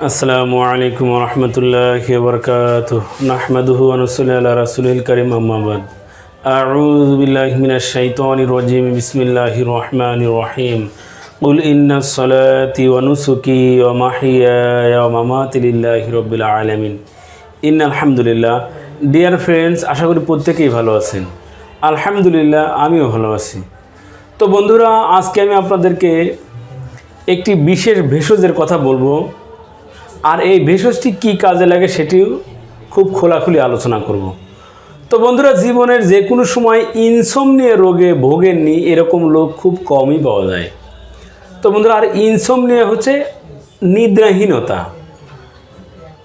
আসসালামু আলাইকুম রহমতুল্লাহ বরকাত নাহমাদুহু আনসুল্লাহ আল্লাহ রাসুল করিম আহমাবাদ আউজ বিল্লাহ মিনাশ শাইতানির রাজিম বিসমিল্লাহির রহমানির রহিম قل إن صلاتي ونسكي ومحياي ومماتي لله رب العالمين ইন আলহামদুলিল্লাহ ডিয়ার ফ্রেন্ডস আশা করি প্রত্যেকেই ভালো আছেন আলহামদুলিল্লাহ আমিও ভালো আছি তো বন্ধুরা আজকে আমি আপনাদেরকে একটি বিশেষ ভেষজের কথা বলবো আর এই ভেষজটি কী কাজে লাগে সেটিও খুব খোলাখুলি আলোচনা করব। তো বন্ধুরা, জীবনের যে কোনো সময় ইনসোমনিয়া রোগে ভোগেননি, এরকম লোক খুব কমই পাওয়া যায়। তো বন্ধুরা, আর ইনসোমনিয়া হচ্ছে নিদ্রাহীনতা।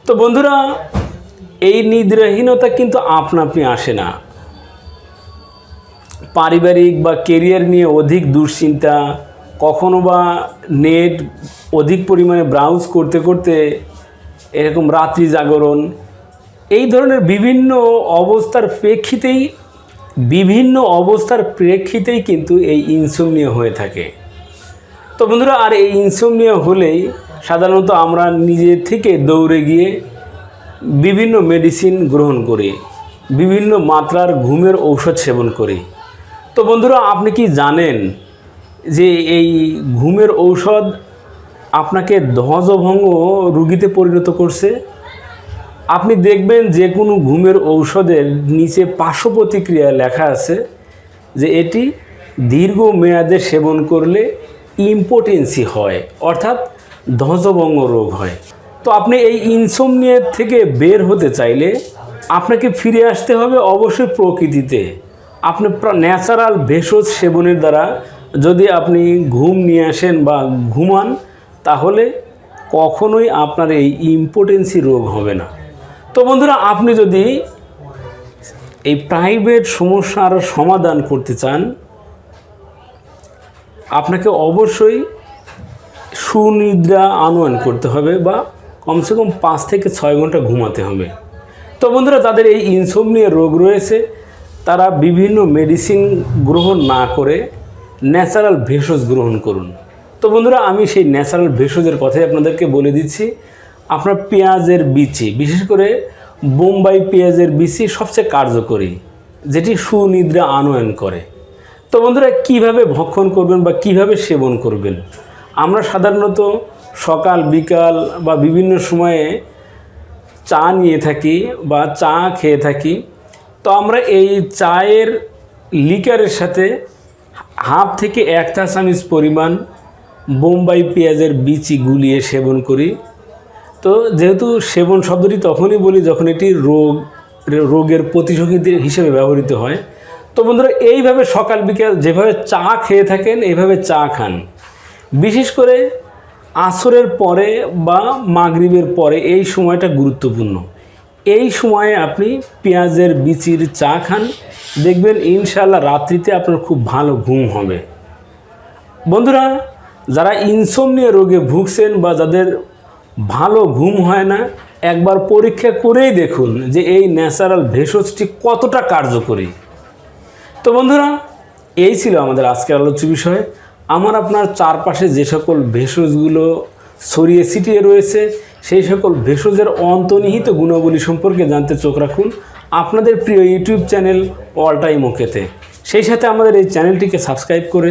তো বন্ধুরা, এই নিদ্রাহীনতা কিন্তু আপনা আপনি আসে না। পারিবারিক বা কেরিয়ার নিয়ে অধিক দুশ্চিন্তা, কখনো বা নেট অধিক পরিমাণে ব্রাউজ করতে করতে এরকম রাত্রি জাগরণ, এই ধরনের বিভিন্ন অবস্থার প্রেক্ষিতেই, বিভিন্ন অবস্থার প্রেক্ষিতেই কিন্তু এই ইনসোমনিয়া হয়ে থাকে। তো বন্ধুরা, আর এই ইনসোমনিয়া হলেই সাধারণত আমরা নিজে থেকে দৌড়ে গিয়ে বিভিন্ন মেডিসিন গ্রহণ করি, বিভিন্ন মাত্রার ঘুমের ঔষধ সেবন করি। তো বন্ধুরা, আপনি কি জানেন যে এই ঘুমের ঔষধ আপনাকে ধ্বজভঙ্গ রুগীতে পরিণত করছে। আপনি দেখবেন যে কোনো ঘুমের ঔষধের নিচে পার্শ্ব প্রতিক্রিয়া লেখা আছে যে এটি দীর্ঘ মেয়াদে সেবন করলে ইম্পোটেন্সি হয়, অর্থাৎ ধ্বজভঙ্গ রোগ হয়। তো আপনি এই ইনসোমনিয়া থেকে বের হতে চাইলে আপনাকে ফিরে আসতে হবে অবশ্যই প্রকৃতিতে। আপনি ন্যাচারাল ভেষজ সেবনের দ্বারা যদি আপনি ঘুম নিয়ে আসেন বা ঘুমান তাহলে কখনোই আপনার এই ইম্পোটেন্সি রোগ হবে না। তো বন্ধুরা, আপনি যদি এই প্রাইভেট সমস্যার সমাধান করতে চান, আপনাকে অবশ্যই সুনিদ্রা আনয়ন করতে হবে বা কমসে কম পাঁচ থেকে ছয় ঘণ্টা ঘুমাতে হবে। তো বন্ধুরা তাদের এই ইনসোমনিয়া রোগ রয়েছে, তারা বিভিন্ন মেডিসিন গ্রহণ না করে ন্যাচারাল ভেষজ গ্রহণ করুন। তো বন্ধুরা, আমি সেই ন্যাচারাল ভেষজের কথাই আপনাদেরকে বলে দিচ্ছি। আপনার পেঁয়াজের বিচি, বিশেষ করে বোম্বাই পেঁয়াজের বিচি সবচেয়ে কার্যকরী, যেটি সুনিদ্রা আনয়ন করে। তো বন্ধুরা, কীভাবে ভক্ষণ করবেন বা কীভাবে সেবন করবেন? আমরা সাধারণত সকাল, বিকাল বা বিভিন্ন সময়ে চা নিয়ে থাকি বা চা খেয়ে থাকি। তো আমরা এই চায়ের লিকারের সাথে হাফ থেকে এক চা চামচ পরিমাণ বোম্বাই পেঁয়াজের বিচি গুলিয়ে সেবন করি। তো যেহেতু সেবন শব্দটি তখনই বলি যখন এটি রোগ, রোগের প্রতিযোগী হিসেবে ব্যবহৃত হয়। তো বন্ধুরা, এইভাবে সকাল বিকাল যেভাবে চা খেয়ে থাকেন, এইভাবে চা খান। বিশেষ করে আসরের পরে বা মাগরিবের পরে এই সময়টা গুরুত্বপূর্ণ। এই সময়ে আপনি পেঁয়াজের বিচির চা খান। দেখবেন ইনশাল্লাহ রাত্রিতে আপনার খুব ভালো ঘুম হবে। বন্ধুরা যারা ইনসোমনিয়া রোগে ভুগছেন বা যাদের ভালো ঘুম হয় না, একবার পরীক্ষা করেই দেখুন যে এই ন্যাচারাল ভেষজটি কতটা কার্যকরী। তো বন্ধুরা, এই ছিল আমাদের আজকের আলোচ্য বিষয়। আমার আপনার চারপাশে যে সকল ভেষজগুলো ছড়িয়ে ছিটিয়ে রয়েছে, সেই সকল ভেষজের অন্তর্নিহিত গুণাবলী সম্পর্কে জানতে চোখ রাখুন আপনাদের প্রিয় ইউটিউব চ্যানেল অল টাইম ওকেতে। সেই সাথে আমাদের এই চ্যানেলটিকে সাবস্ক্রাইব করে